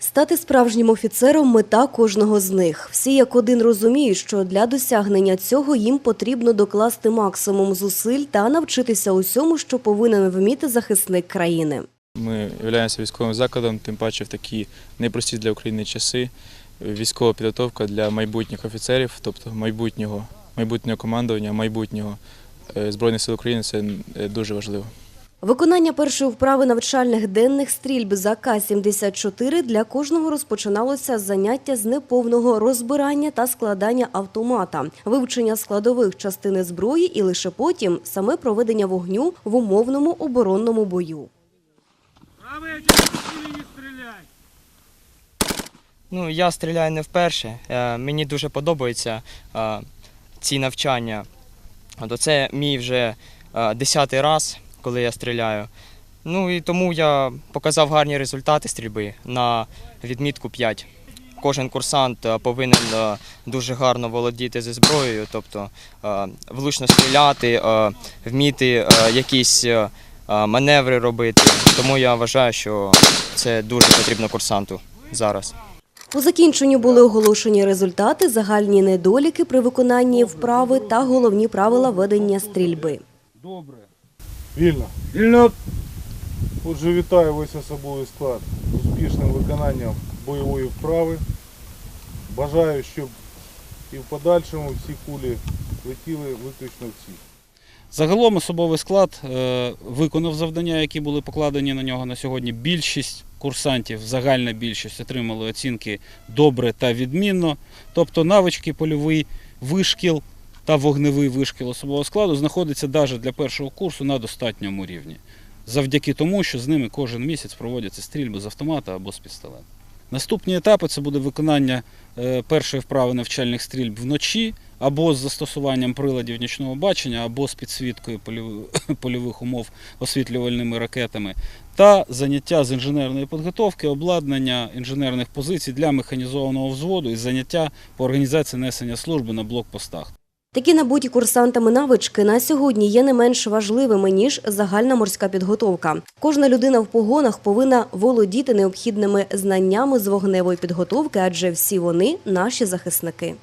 Стати справжнім офіцером мета кожного з них. Всі як один розуміють, що для досягнення цього їм потрібно докласти максимум зусиль та навчитися усьому, що повинен вміти захисник країни. Ми являємося військовим закладом, тим паче в такі непрості для України часи. Військова підготовка для майбутніх офіцерів, тобто майбутнього, майбутнього командування, майбутнього е, Збройних сил України це е, дуже важливо. Виконання першої вправи навчальних денних стрільб за К-74 для кожного розпочиналося з заняття з неповного розбирання та складання автомата, вивчення складових частини зброї і лише потім саме проведення вогню в умовному оборонному бою. Ну, я стріляю не вперше. Е, Мені дуже подобаються е, ці навчання. Це мій вже е, десятий раз, коли я стріляю. Ну і тому я показав гарні результати стрільби на відмітку 5. Кожен курсант е, повинен е, дуже гарно володіти зі зброєю, тобто е, влучно стріляти, вміти якісь маневри робити. Тому я вважаю, що це дуже потрібно курсанту зараз. По закінченню були оголошені результати, загальні недоліки при виконанні вправи та головні правила ведення стрільби. Добре. Вільно. Вільно. Отже, вітаю весь особовий склад з успішним виконанням бойової вправи. Бажаю, щоб і в подальшому всі кулі летіли виключно в ціль. Загалом особовий склад е, виконав завдання, які були покладені на нього на сьогодні. Більшість курсантів, загальна більшість, отримали оцінки добре та відмінно. Тобто навички польовий вишкіл та вогневий вишкіл особового складу знаходиться навіть для першого курсу на достатньому рівні. Завдяки тому, що з ними кожен місяць проводяться стрільби з автомата або з пістолета. Наступні етапи це буде виконання е, першої вправи навчальних стрільб вночі, або з застосуванням приладів нічного бачення, або з підсвіткою польових умов освітлювальними ракетами, та заняття з інженерної підготовки, обладнання інженерних позицій для механізованого взводу і заняття по організації несення служби на блокпостах. Такі набуті курсантами навички на сьогодні є не менш важливими ніж загальна морська підготовка. Кожна людина в погонах повинна володіти необхідними знаннями з вогневої підготовки, адже всі вони наші захисники.